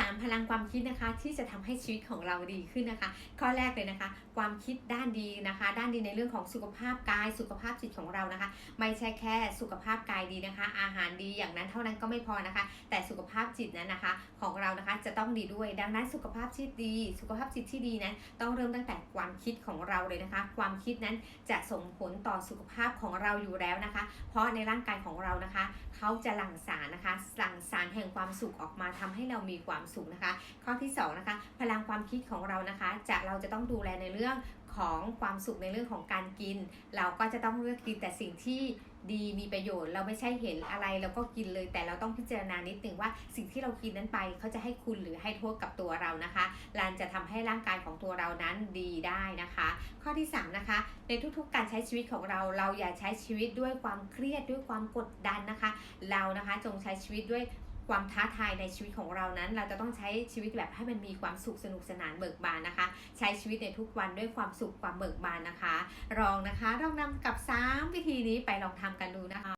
3 พลังความคิดนะคะที่จะทำให้ชีวิตของเราดีขึ้นนะคะ ข้อแรกเลยนะคะ ความคิดด้านดีนะคะ ด้านดีในเรื่องของสุขภาพกาย สุขภาพจิตของเรานะคะ ไม่ใช่แค่สุขภาพกายดีนะคะ อาหารดีอย่างนั้นเท่านั้นก็ไม่พอนะคะ แต่สุขภาพจิตนั้นนะคะ ของเรานะคะจะต้องดีด้วย ดังนั้นสุขภาพจิตดี สุขภาพจิตที่ดีนั้นต้องเริ่มตั้งแต่ความคิดของเราเลยนะคะ ความคิดนั้นจะส่งผลต่อสุขภาพของเราอยู่แล้วนะคะ เพราะในร่างกายของเรานะคะ เขาจะหลั่งสารนะคะหลั่งสารแห่งความสุขออกมาทำให้เรามีความสุขนะคะ ข้อที่สองนะคะพลังความคิดของเรานะคะจะเราจะต้องดูแลในเรื่อง ของความสุขในเรื่องของการกิน เราก็จะต้องเลือกกินแต่สิ่งที่ดีมีประโยชน์เราไม่ใช่เห็นอะไรเราก็กินเลย แต่เราต้องพิจารณานิดหนึ่งว่าสิ่งที่เรากินนั้นไปเขาจะให้คุณหรือให้โทษกับตัวเรานะคะลันจะทำให้ร่างกายของตัวเรานั้นดีได้นะคะ ข้อที่สามนะคะในทุกๆการใช้ชีวิตของเรา เราอย่าใช้ชีวิตด้วยความเครียดด้วยความกดดันนะคะ เรานะคะจงใช้ชีวิตด้วย ความท้าทายในชีวิตของเรานั้น เราจะต้องใช้ชีวิตแบบให้มันมีความสุขสนุกสนานเบิกบานนะคะ ใช้ชีวิตในทุกวันด้วยความสุขความเบิกบานนะคะลองนะคะลองนำกับ 3 วิธีนี้ไปลองทำกันดูนะคะ